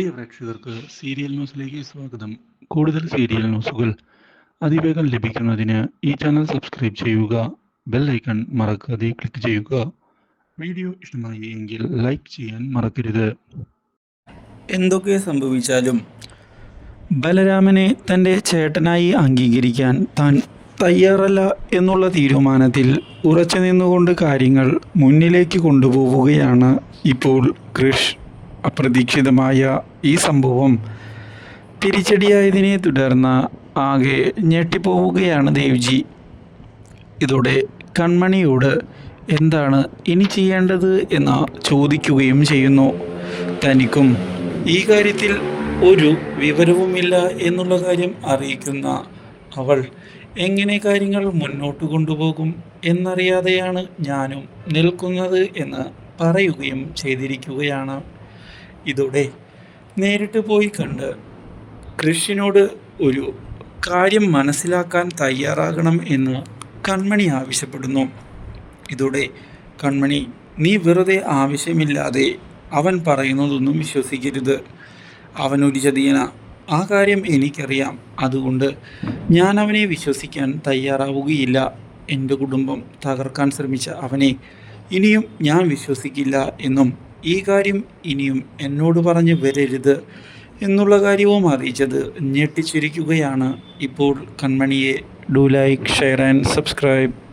പ്രിയ പ്രേക്ഷകർക്ക് സീരിയൽ ന്യൂസിലേക്ക് സ്വാഗതം. കൂടുതൽ സീരിയൽ ന്യൂസുകൾ അതിവേഗം ലഭിക്കുന്നതിന് ഈ ചാനൽ സബ്സ്ക്രൈബ് ചെയ്യുക ബെൽ ഐക്കൺ മറക്കാതെ ക്ലിക്ക് ചെയ്യുക. വീഡിയോ ഇഷ്ടമായി എങ്കിൽ ലൈക്ക് ചെയ്യാൻ മറക്കരുത്. എന്തൊക്കെ സംഭവിച്ചാലും ബലരാമനെ തന്റെ ചേട്ടനായി അംഗീകരിക്കാൻ താൻ തയ്യാറല്ല എന്നുള്ള തീരുമാനത്തിൽ ഉറച്ചു നിന്നുകൊണ്ട് കാര്യങ്ങൾ മുന്നിലേക്ക് കൊണ്ടുപോവുകയാണ് ഇപ്പോൾ കൃഷ്. അപ്രതീക്ഷിതമായ ഈ സംഭവം തിരിച്ചടിയായതിനെ തുടർന്ന് ആകെ ഞെട്ടിപ്പോവുകയാണ് ദേവ്ജി. ഇതോടെ കൺമണിയോട് എന്താണ് ഇനി ചെയ്യേണ്ടത് എന്ന് ചോദിക്കുകയും ചെയ്യുന്നു. തനിക്കും ഈ കാര്യത്തിൽ ഒരു വിവരവുമില്ല എന്നുള്ള കാര്യം അറിയിക്കുന്ന അവൾ എങ്ങനെ കാര്യങ്ങൾ മുന്നോട്ട് കൊണ്ടുപോകും എന്നറിയാതെയാണ് ഞാനും നിൽക്കുന്നത് എന്ന് പറയുകയും ചെയ്തിരിക്കുകയാണ്. ഇതോടെ നേരിട്ട് പോയി കണ്ട് കൃഷിനോട് ഒരു കാര്യം മനസ്സിലാക്കാൻ തയ്യാറാകണം എന്ന് കൺമണി ആവശ്യപ്പെടുന്നു. ഇതോടെ കൺമണി നീ വെറുതെ ആവശ്യമില്ലാതെ അവൻ പറയുന്നതൊന്നും വിശ്വസിക്കരുത്. അവനൊരു ചതിയന. ആ കാര്യം എനിക്കറിയാം. അതുകൊണ്ട് ഞാൻ അവനെ വിശ്വസിക്കാൻ തയ്യാറാവുകയില്ല. എന്റെ കുടുംബം തകർക്കാൻ ശ്രമിച്ച അവനെ ഇനിയും ഞാൻ വിശ്വസിക്കില്ല എന്നും ഈ കാര്യം ഇനിയും എന്നോട് പറഞ്ഞ് വരരുത് എന്നുള്ള കാര്യവും അറിയിച്ചത് ഞെട്ടിച്ചിരിക്കുകയാണ് ഇപ്പോൾ കൺമണിയെ. Do like share and subscribe